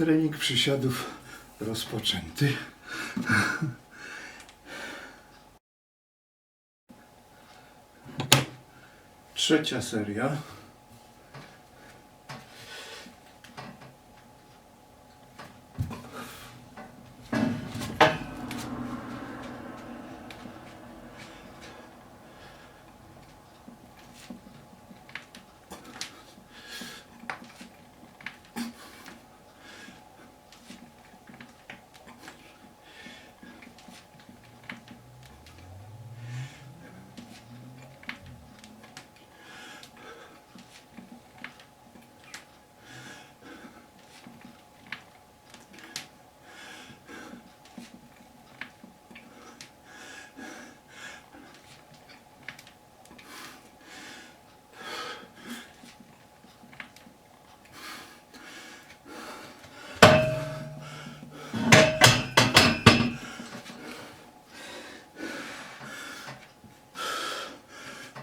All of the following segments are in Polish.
Trening przysiadów rozpoczęty. Trzecia seria.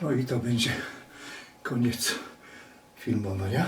No i to będzie koniec filmowania.